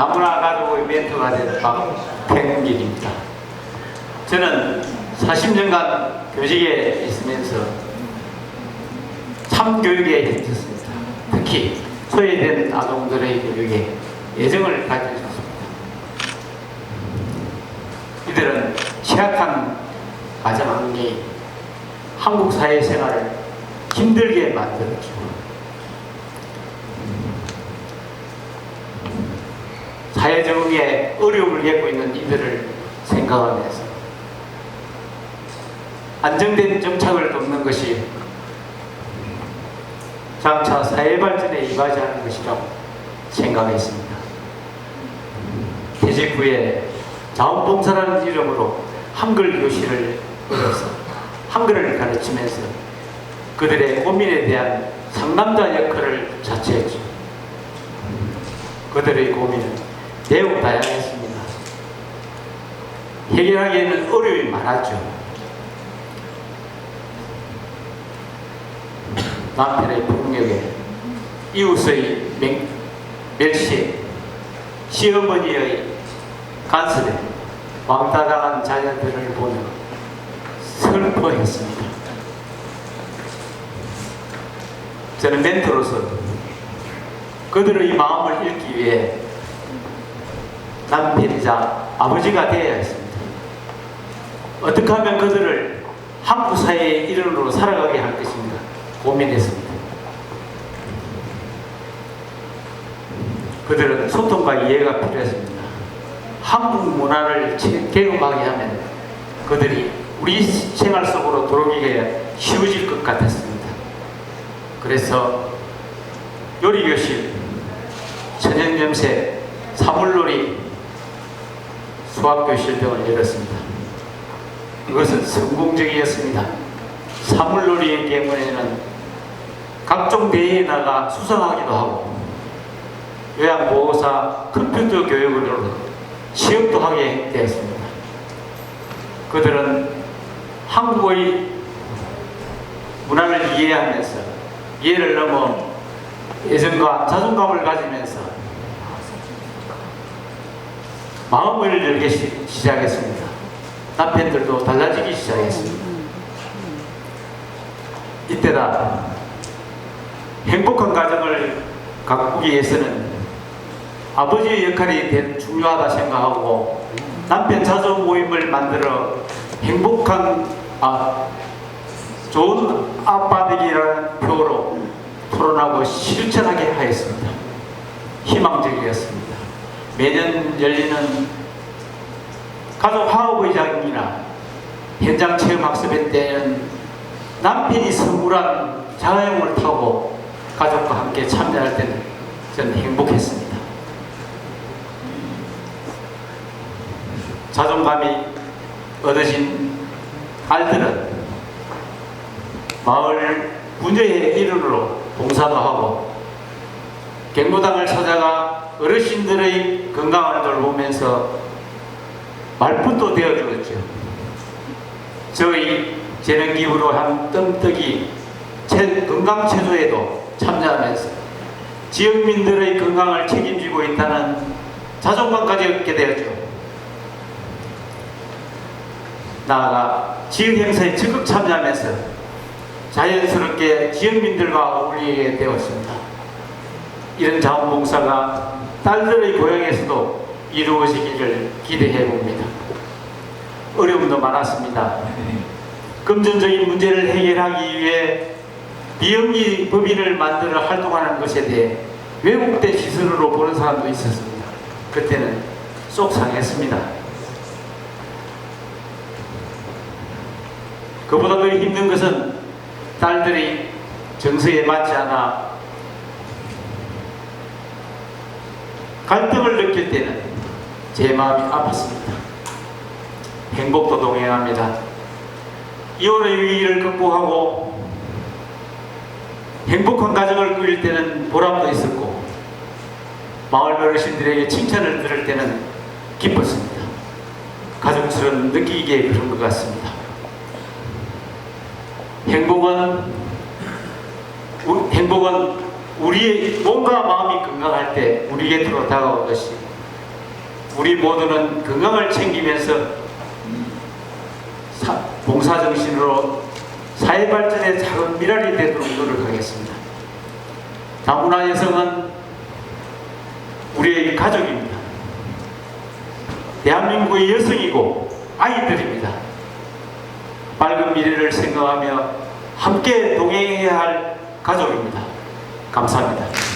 다문화 가족 이벤트가 된 박태근길입니다. 저는 40년간 교직에 있으면서 참교육에 힘썼습니다. 특히 소외된 아동들의 교육에 예정을 가졌습니다. 이들은 취약한 가정 환경이 한국 사회생활을 힘들게 만들었죠. 적응에 어려움을 겪고 있는 이들을 생각하면서 안정된 정착을 돕는 것이 장차 사회 발전에 이바지하는 것이라고 생각했습니다. 퇴직 후에 자원봉사라는 이름으로 한글 교실을 열어서 한글을 가르치면서 그들의 고민에 대한 상담자 역할을 자처했죠. 그들의 고민은 매우 다양했습니다. 해결하기에는 어려움이 많았죠. 남편의 폭력에 이웃의 맹, 멸시에 시어머니의 간섭에 왕따당한 자녀들을 보며 슬퍼했습니다. 저는 멘토로서 그들의 마음을 읽기 위해 남편이자 아버지가 되어야 했습니다. 어떻게 하면 그들을 한국 사회의 일원으로 살아가게 할 것인가 고민했습니다. 그들은 소통과 이해가 필요했습니다. 한국 문화를 개혁하게 하면 그들이 우리 생활 속으로 들어오기가 쉬워질 것 같았습니다. 그래서 요리교실, 천연염색, 사물놀이, 수학교실 등을 열었습니다. 이것은 성공적이었습니다. 사물놀이의 경우에는 각종 대회에 나가 수상하기도 하고 요양보호사 컴퓨터 교육으로 시험도 하게 되었습니다. 그들은 한국의 문화를 이해하면서 이해를 넘어 애정과 자존감을 가지면서 마음을 열기 시- 시작했습니다. 남편들도 달라지기 시작했습니다. 이때다 행복한 가정을 가꾸기 위해서는 아버지의 역할이 대- 중요하다 생각하고 남편 자조 모임을 만들어 행복한 아, 좋은 아빠 되기라는 표로 토론하고 실천하게 하였습니다. 희망적이었습니다. 매년 열리는 가족 화합의장이나 현장 체험 학습회 때는 남편이 선물한 자가용을 타고 가족과 함께 참여할 때는 저는 행복했습니다. 자존감이 얻어진 아이들은 마을 군제의 일원으로 봉사도 하고 경로당을 찾아가 어르신들의 건강을 돌보면서 말뿐도 되어주었죠. 저희 재능기부로 한 체- 건강체조에도 참여하면서 지역민들의 건강을 책임지고 있다는 자존감까지 얻게 되었죠. 나아가 지역 행사에 적극 참여하면서 자연스럽게 지역민들과 어울리게 되었습니다. 이런 자원봉사가 딸들의 고향에서도 이루어지기를 기대해 봅니다. 어려움도 많았습니다. 금전적인 문제를 해결하기 위해 비영리 법인을 만들어 활동하는 것에 대해 왜곡된 시선으로 보는 사람도 있었습니다. 그때는 속 상했습니다. 그보다 더 힘든 것은 딸들이 정서에 맞지 않아 갈등을 느낄 때는 제 마음이 아팠습니다. 행복도 동행합니다. 이혼의 위기를 극복하고 행복한 가정을 꾸릴 때는 보람도 있었고 마을 어르신들에게 칭찬을 들을 때는 기뻤습니다. 가족처럼 느끼기에 그런 것 같습니다. 행복은 우- 행복은 우리의 몸과 마음이 건강할 때 우리 곁으로 다가온 것이 우리 모두는 건강을 챙기면서 봉사정신으로 사회 발전의 작은 미랄이 되도록 노력하겠습니다. 다문화 여성은 우리의 가족입니다. 대한민국의 여성이고 아이들입니다. 밝은 미래를 생각하며 함께 동행해야 할 가족입니다. 감사합니다.